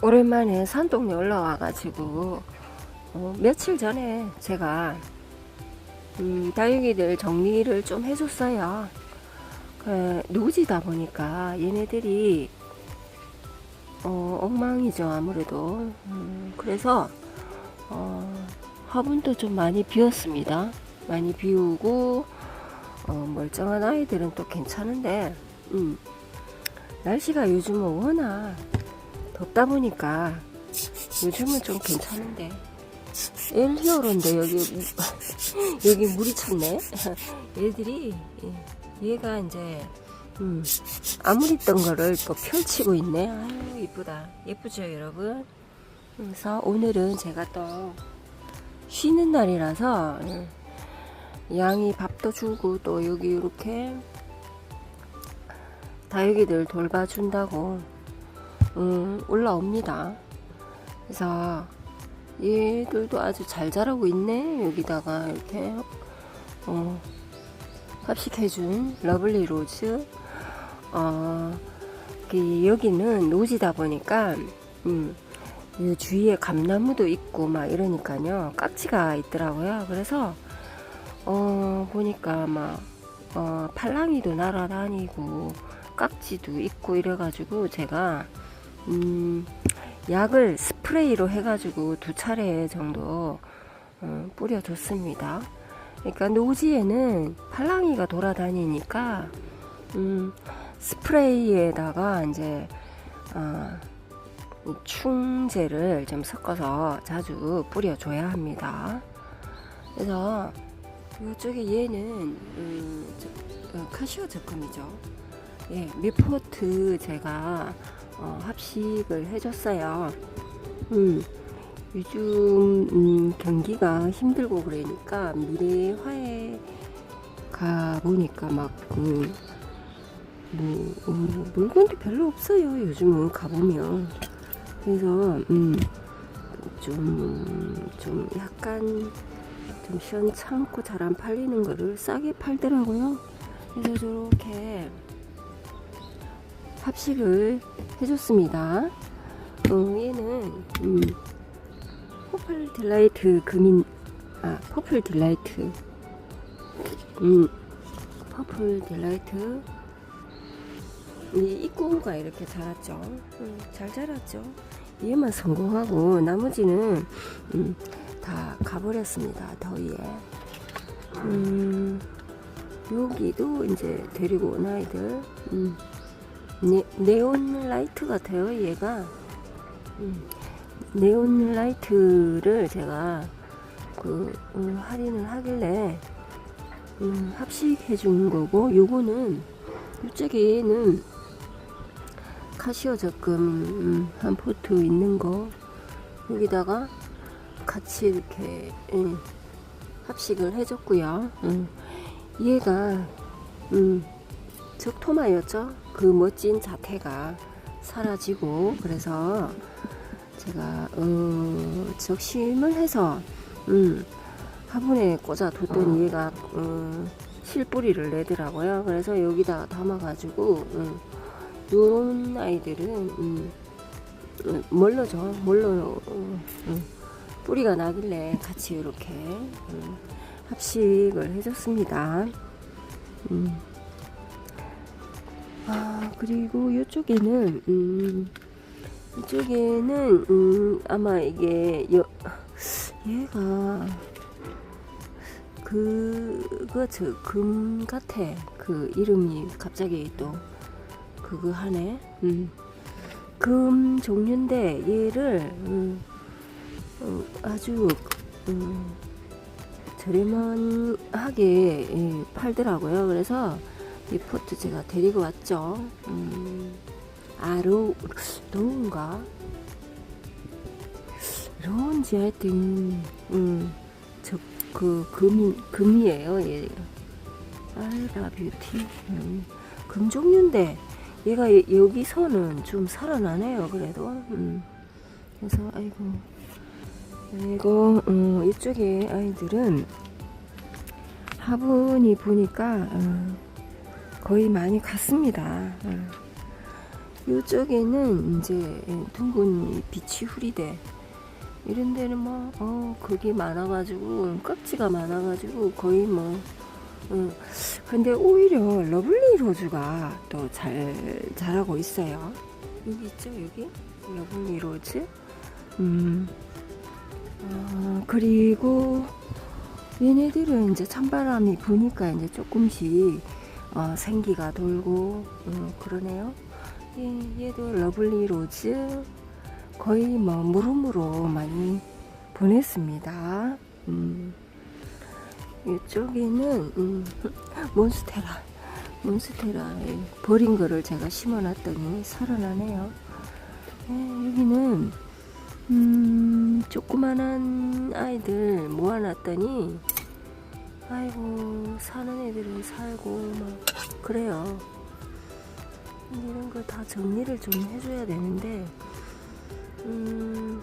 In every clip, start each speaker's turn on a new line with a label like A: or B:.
A: 오랜만에 산동네 올라와가지고 어, 며칠 전에 제가 음, 다육이들 정리를 좀 해줬어요. 그, 노지다 보니까 얘네들이 어, 엉망이죠 아무래도. 음, 그래서 어, 화분도 좀 많이 비웠습니다. 많이 비우고 어, 멀쩡한 아이들은 또 괜찮은데 음, 날씨가 요즘은 워낙 덥다 보니까 요즘은 좀 괜찮은데. 엘히오로인데 여기 여기 물이 찼네. 얘들이 얘가 이제 음, 아무리 있던 거를 또 펼치고 있네. 아유 이쁘다. 예쁘죠 여러분? 그래서 오늘은 제가 또 쉬는 날이라서 음, 양이 밥도 주고 또 여기 이렇게 다육이들 돌봐준다고 음, 올라옵니다. 그래서 얘들도 아주 잘 자라고 있네. 여기다가 이렇게 어, 합식해준 러블리 로즈. 어, 그 여기는 노지다 보니까 음, 이 주위에 감나무도 있고 막 이러니까요 깍지가 있더라고요. 그래서 어, 보니까 막 어, 팔랑이도 날아다니고 깍지도 있고 이래가지고 제가 음, 약을 스프레이로 해가지고 두 차례 정도 어, 뿌려줬습니다. 그러니까 노지에는 팔랑이가 돌아다니니까 음, 스프레이에다가 이제 어, 이 충제를 좀 섞어서 자주 뿌려줘야 합니다. 그래서 이쪽에 얘는 음, 저, 어, 카시오 적금이죠. 예, 미포트 제가 어, 합식을 해줬어요. 음, 요즘 음, 경기가 힘들고 그러니까 미래화에 가 보니까 막 음, 뭐, 어, 물건도 별로 없어요. 요즘은 가보면 그래서 음, 좀, 좀 약간 좀 시원찮고 잘 안 팔리는 거를 싸게 팔더라고요. 그래서 저렇게 합식을 해줬습니다. 어, 얘는 음, 퍼플 딜라이트 금인 아 퍼플 딜라이트 음 퍼플 딜라이트 이 입구가 이렇게 자랐죠. 음, 잘 자랐죠. 얘만 성공하고 나머지는 음, 다 가버렸습니다. 더위에. 음, 여기도 이제 데리고 온 아이들. 음, 네, 네온 라이트 같아요, 얘가. 음, 네온 라이트를 제가 그 음, 할인을 하길래 음, 합식해 준 거고, 요거는 이쪽에는 카시오 적금 음, 한 포트 있는 거 여기다가 같이 이렇게 음, 합식을 해줬고요. 음, 얘가 음, 적토마였죠. 그 멋진 자태가 사라지고 그래서 제가 어, 적심을 해서 음, 화분에 꽂아 뒀더니 얘가 음, 실뿌리를 내더라고요. 그래서 여기다가 담아가지고 음, 요런 아이들은 음, 음, 멀러죠. 멀러 어, 음, 뿌리가 나길래 같이 이렇게 음, 합식을 해줬습니다. 음. 아 그리고 이쪽에는 음, 이쪽에는 음, 아마 이게 여, 얘가 그거 저금 같아. 그 이름이 갑자기 또 그거 하네. 음. 금 종류인데 얘를 음, 어, 아주 음, 저렴하게 예, 팔더라고요. 그래서 이 포트 제가 데리고 왔죠. 음, 아 로 로운가? 로운지 하여튼 음, 그 금이 금이에요 얘. 알바 뷰티. 음, 금 종류인데 얘가 여- 여기서는 좀 살아나네요 그래도. 음. 그래서 아이고. 그리고 음, 이쪽에 아이들은 화분이 보니까 어, 거의 많이 갔습니다 어. 이쪽에는 이제 둥근 이 비치 후리대 이런 데는 뭐, 어, 그게 많아가지고, 깍지가 많아가지고, 거의 뭐, 음, 근데 오히려 러블리 로즈가 또 잘 자라고 있어요. 여기 있죠, 여기? 러블리 로즈. 음, 어, 그리고 얘네들은 이제 찬바람이 부니까 이제 조금씩 어, 생기가 돌고, 음, 그러네요. 얘, 얘도 러블리 로즈. 거의 뭐 무릎으로 많이 보냈습니다. 음. 이쪽에는 음, 몬스테라 몬스테라 예, 버린 거를 제가 심어놨더니 살아나네요. 예, 여기는 음, 조그만한 아이들 모아놨더니 아이고 사는 애들은 살고 막 그래요. 이런 거다 정리를 좀 해줘야 되는데 음,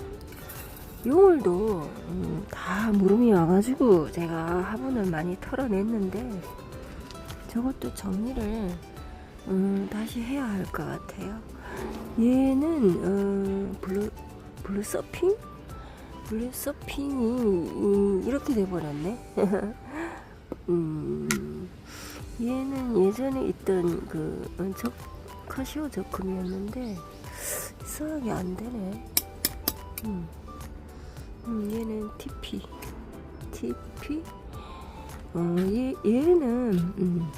A: 용을도 음, 다 무름이 와가지고 제가 화분을 많이 털어냈는데 저것도 정리를 음, 다시 해야 할 것 같아요. 얘는 어, 블루 블루 서핑 블루 서핑이 음, 이렇게 돼버렸네. 음, 얘는 예전에 있던 그 어, 적, 카시오 적금이었는데 이상하게 안 되네. 음. 음, 얘는 TP. TP? 어, 얘, 얘는, 음,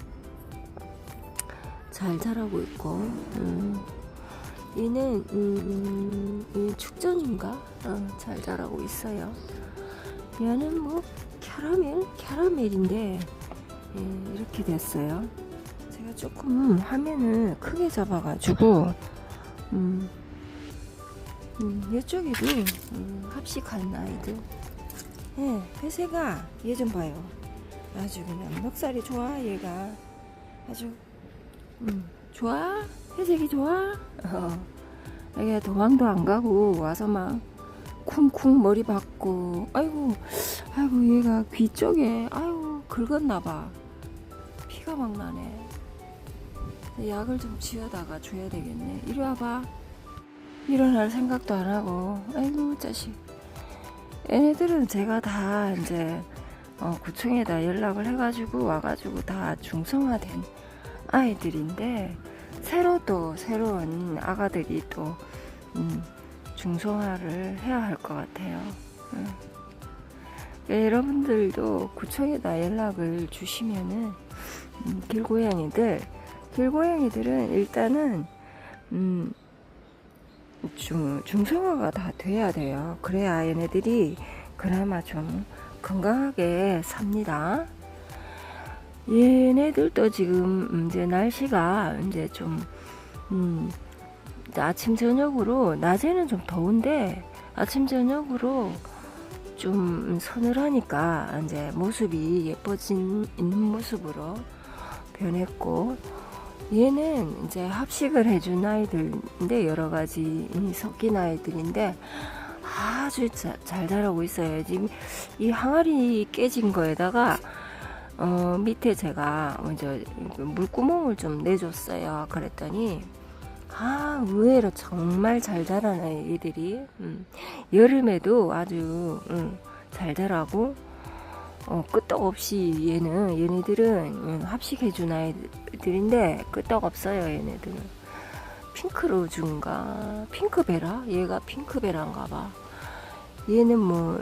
A: 잘 자라고 있고, 음, 얘는, 음, 음, 얘 축전인가? 어, 잘 자라고 있어요. 얘는 뭐, 캐러멜? 캐러멜인데, 예, 이렇게 됐어요. 제가 조금 화면을 크게 잡아가지고, 음, 음, 이쪽에도 음, 합식한 아이들. 예, 회색아, 얘 좀 봐요. 아주 그냥 멱살이 좋아, 얘가. 아주, 음, 좋아? 회색이 좋아? 어, 얘가 도망도 안 가고 와서 막 쿵쿵 머리 박고, 아이고, 아이고, 얘가 귀 쪽에, 아이고, 긁었나봐. 피가 막 나네. 약을 좀 지어다가 줘야 되겠네. 이리 와봐. 일어날 생각도 안 하고, 아이고, 자식. 얘네들은 제가 다 이제, 어, 구청에다 연락을 해가지고 와가지고 다 중성화된 아이들인데, 새로 또 새로운 아가들이 또, 음, 중성화를 해야 할 것 같아요. 음. 예, 여러분들도 구청에다 연락을 주시면은, 음, 길고양이들, 길고양이들은 일단은, 음, 중, 중성화가 다 돼야 돼요. 그래야 얘네들이 그나마 좀 건강하게 삽니다. 얘네들도 지금 이제 날씨가 이제 좀, 음, 아침, 저녁으로, 낮에는 좀 더운데, 아침, 저녁으로 좀 서늘하니까 이제 모습이 예뻐진 있는 모습으로 변했고, 얘는 이제 합식을 해준 아이들인데 여러 가지 섞인 아이들인데 아주 자, 잘 자라고 있어요. 지금 이 항아리 깨진 거에다가 어, 밑에 제가 먼저 물구멍을 좀 내줬어요. 그랬더니 아 의외로 정말 잘 자라는 애들이. 음, 여름에도 아주 음, 잘 자라고 어, 끄떡없이 얘는 얘네들은 합식해준 아이들인데 끄떡없어요 얘네들은. 핑크로즈인가? 핑크베라? 얘가 핑크베라인가 봐. 얘는 뭐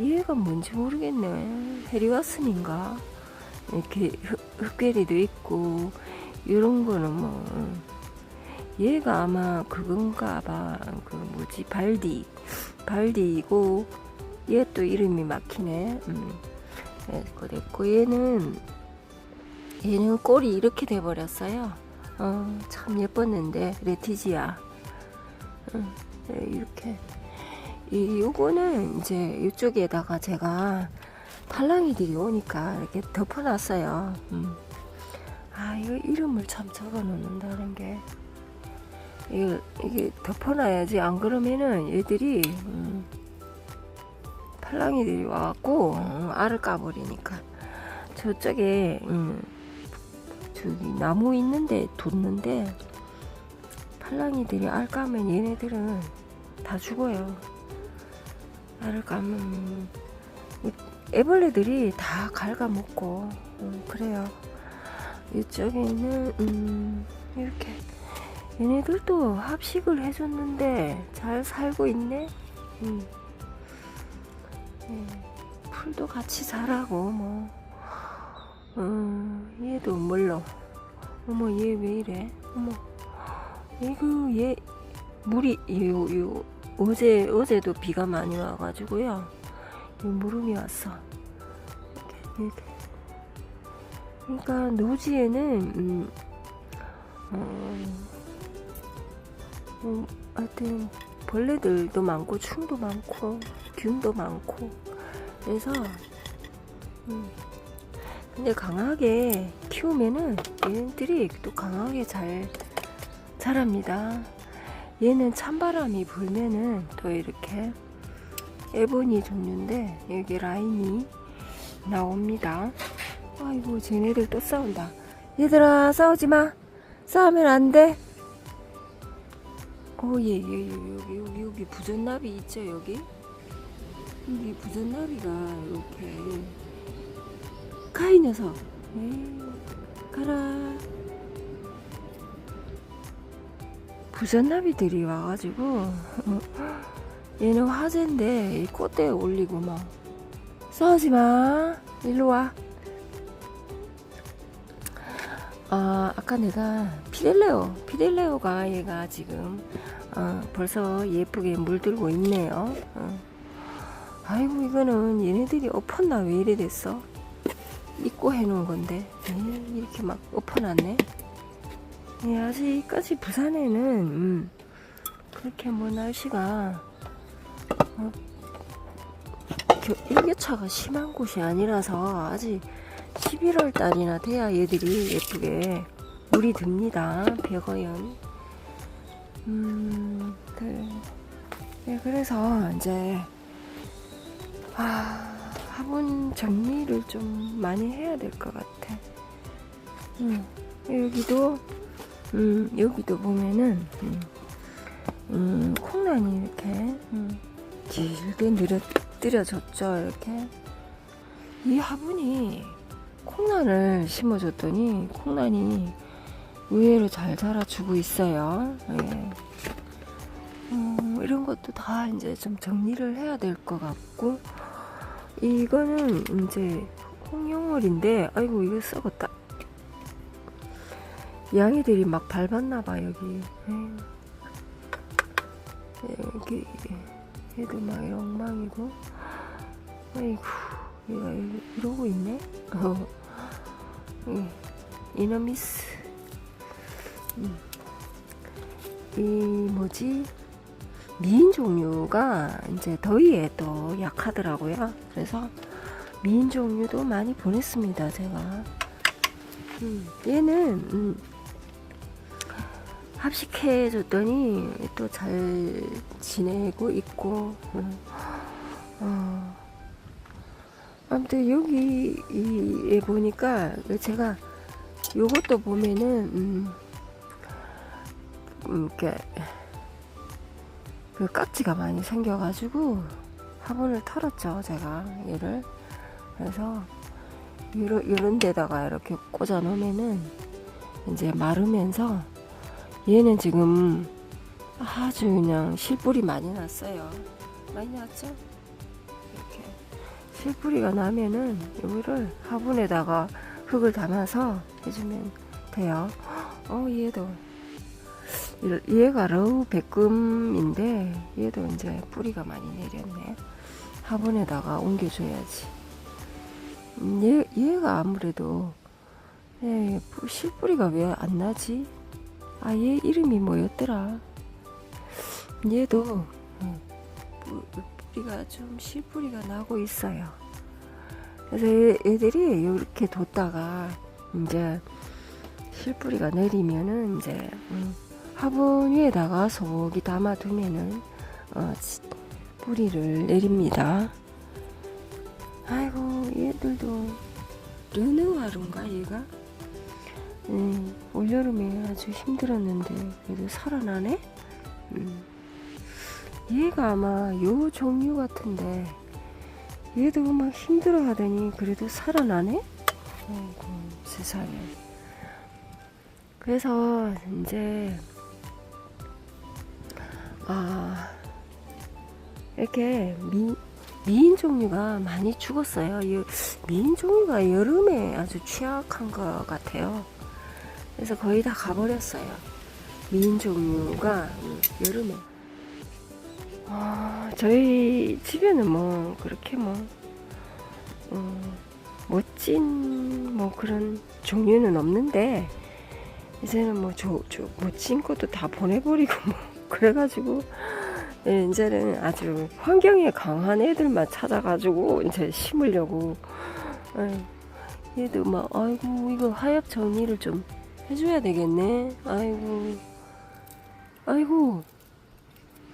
A: 얘가 뭔지 모르겠네. 헤리와슨인가? 이렇게 흑괴리도 있고 이런 거는 뭐 얘가 아마 그건가 봐 그 뭐지 발디 발디이고 얘 또 이름이 막히네 음. 됐고 됐고 얘는 얘는 꼴이 이렇게 돼 버렸어요. 어, 참 예뻤는데 레티지아 어, 네, 이렇게 이 요거는 이제 이쪽에다가 제가 탈랑이들이 오니까 이렇게 덮어놨어요. 음. 아 이거 이름을 참 적어놓는다는 게 이게, 이게 덮어놔야지 안 그러면은 얘들이 음, 팔랑이들이 와갖고 어, 알을 까버리니까 저쪽에 음, 저기 나무 있는데 뒀는데 팔랑이들이 알 까면 얘네들은 다 죽어요. 알을 까면 이 애벌레들이 다 갉아먹고 음, 그래요. 이쪽에는 음, 이렇게 얘네들도 합식을 해줬는데 잘 살고 있네. 음. 예, 풀도 같이 자라고 뭐. 음, 얘도 물러. 어머 얘 왜 이래? 어머. 이거 얘 물이 요, 요 어제 어제도 비가 많이 와가지고요. 이 무름이 왔어. 이렇게, 이렇게. 그러니까 노지에는 음, 어, 음, 하여튼 벌레들도 많고 충도 많고 균도 많고 그래서 음, 근데 강하게 키우면은 얘네들이 또 강하게 잘 자랍니다. 얘는 찬바람이 불면은 또 이렇게 에보니 종류인데 여기 라인이 나옵니다. 아이고 쟤네들 또 싸운다. 얘들아 싸우지 마. 싸우면 안 돼. 어, 예, 여기, 여기, 여기 부전나비 있죠, 여기? 여기 부전나비가 이렇게. 가이 녀석. 에이, 가라. 부전나비들이 와가지고, 어, 얘는 화제인데, 이 꽃대에 올리고 막. 싸우지 마. 일로 와. 아, 아까 내가 피델레오, 피델레오가 얘가 지금 어, 벌써 예쁘게 물들고 있네요. 어. 아이고 이거는 얘네들이 엎었나 왜 이래 됐어? 입고 해놓은 건데 에이, 이렇게 막 엎어놨네. 예, 아직까지 부산에는 음, 그렇게 뭐 날씨가 어, 겨- 일교차가 심한 곳이 아니라서 아직 11월 달이나 돼야 얘들이 예쁘게 물이 듭니다. 벽어연. 음, 그, 네, 그래서 이제, 아, 화분 정리를 좀 많이 해야 될 것 같아. 음, 여기도, 음, 여기도 보면은, 음, 음, 콩란이 이렇게, 음, 길게 늘어뜨려졌죠, 이렇게. 이 화분이 콩란을 심어줬더니 콩란이 의외로 잘 자라주고 있어요. 예. 음, 이런 것도 다 이제 좀 정리를 해야 될 것 같고 이거는 이제 홍영월인데 아이고 이거 썩었다. 양이들이 막 밟았나봐 여기. 예. 여기 얘도 막 엉망이고 아이고 얘가 이- 이러고 있네. 어. 음, 이너미스. 음. 이 뭐지? 미인 종류가 이제 더위에 또 약하더라고요. 그래서 미인 종류도 많이 보냈습니다, 제가. 음, 얘는 음, 합식해 줬더니 또 잘 지내고 있고. 음, 어, 아무튼 여기 이에 보니까 제가 요것도 보면은 음, 음, 이렇게 그 깍지가 많이 생겨가지고 화분을 털었죠 제가 얘를 그래서 요런, 요런 데다가 이렇게 꽂아 놓으면은 이제 마르면서 얘는 지금 아주 그냥 실뿌리 많이 났어요 많이 났죠 이렇게 실뿌리가 나면은 이거를 화분에다가 흙을 담아서 해주면 돼요. 어, 얘도. 얘가 러우 백금인데, 얘도 이제 뿌리가 많이 내렸네. 화분에다가 옮겨줘야지. 음, 얘, 얘가 아무래도, 예, 실뿌리가 왜 안 나지? 아, 얘 이름이 뭐였더라? 얘도, 음, 뿌- 뿌리가 좀 실뿌리가 나고 있어요. 그래서 얘- 얘들이 이렇게 뒀다가 이제 실뿌리가 내리면은 이제 음, 화분 위에다가 소고기 담아두면은 어, 치- 뿌리를 내립니다. 아이고 얘들도 르느와루인가 얘가 음, 올여름에 아주 힘들었는데 그래도 살아나네. 음. 얘가 아마 요 종류 같은데 얘도 막 힘들어 하더니 그래도 살아나네? 아이고 세상에 그래서 이제 아 이렇게 미, 미인 종류가 많이 죽었어요. 이 미인 종류가 여름에 아주 취약한 것 같아요. 그래서 거의 다 가버렸어요. 미인 종류가 음, 여름에. 아, 저희 집에는 뭐 그렇게 뭐 어, 멋진 뭐 그런 종류는 없는데 이제는 뭐 저, 저 멋진 것도 다 보내버리고 뭐 그래가지고 예, 이제는 아주 환경에 강한 애들만 찾아가지고 이제 심으려고 얘도 막 아이고 이거 하엽 정리를 좀 해줘야 되겠네 아이고 아이고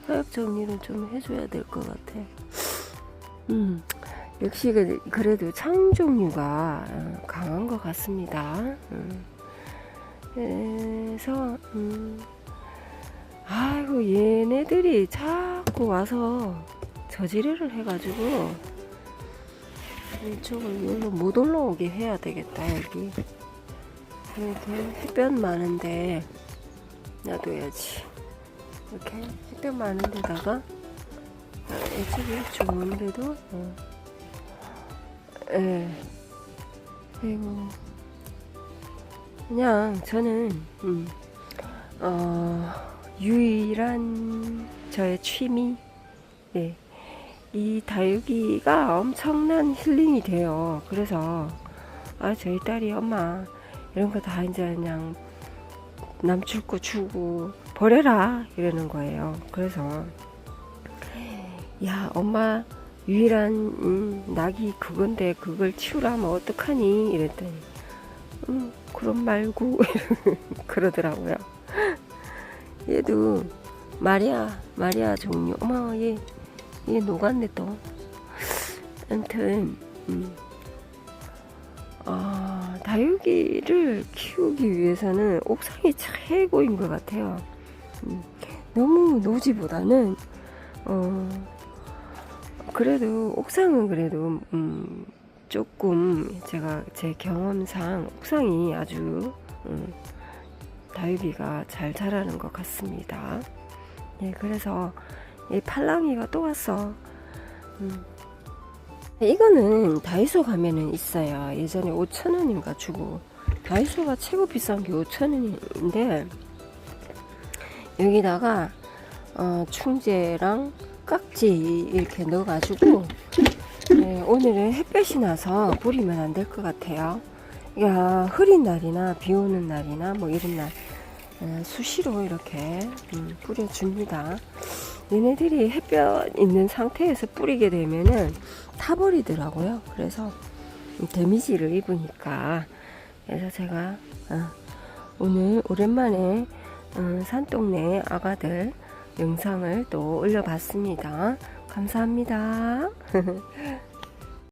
A: 하엽 정리를 좀 해줘야 될 것 같아. 음, 역시 그- 그래도 창 종류가 어, 강한 것 같습니다. 음. 그래서 음, 아이고 얘네들이 자꾸 와서 저지레를 해가지고 이쪽을 여기로 못 올라오게 해야 되겠다 여기. 그래도 햇볕 많은데 놔둬야지. 이렇게 햇볕 많은 데다가 어, 이쪽이 좋은데도 어. 예 그리고 그냥 저는 음, 어, 유일한 저의 취미 예. 이 다육이가 엄청난 힐링이 돼요 그래서 아 저희 딸이 엄마 이런 거 다 이제 그냥 남줄 거 주고 버려라 이러는 거예요. 그래서 야 엄마 유일한 음, 낙이 그건데 그걸 치우라면 어떡하니 이랬더니 음 그럼 말고 그러더라고요. 얘도 마리아 마리아 종류 어머 얘 얘 녹았네 또. 아무튼 음. 아, 다육이를 키우기 위해서는 옥상이 최고인 것 같아요. 음, 너무 노지보다는 어 그래도 옥상은 그래도 음, 조금 제가 제 경험상 옥상이 아주 음, 다육이가 잘 자라는 것 같습니다. 예, 그래서 이 팔랑이가 또 왔어. 음. 이거는 다이소 가면은 있어요. 예전에 5,000원인가 주고. 다이소가 최고 비싼 게 5,000원인데, 여기다가, 어, 충제랑 깍지 이렇게 넣어가지고, 네, 오늘은 햇볕이 나서 뿌리면 안 될 것 같아요. 야, 흐린 날이나 비 오는 날이나 뭐 이런 날, 어, 수시로 이렇게 음, 뿌려줍니다. 얘네들이 햇볕 있는 상태에서 뿌리게 되면은 타버리더라고요. 그래서 데미지를 입으니까 그래서 제가 어, 오늘 오랜만에 어, 산동네 아가들 영상을 또 올려봤습니다. 감사합니다.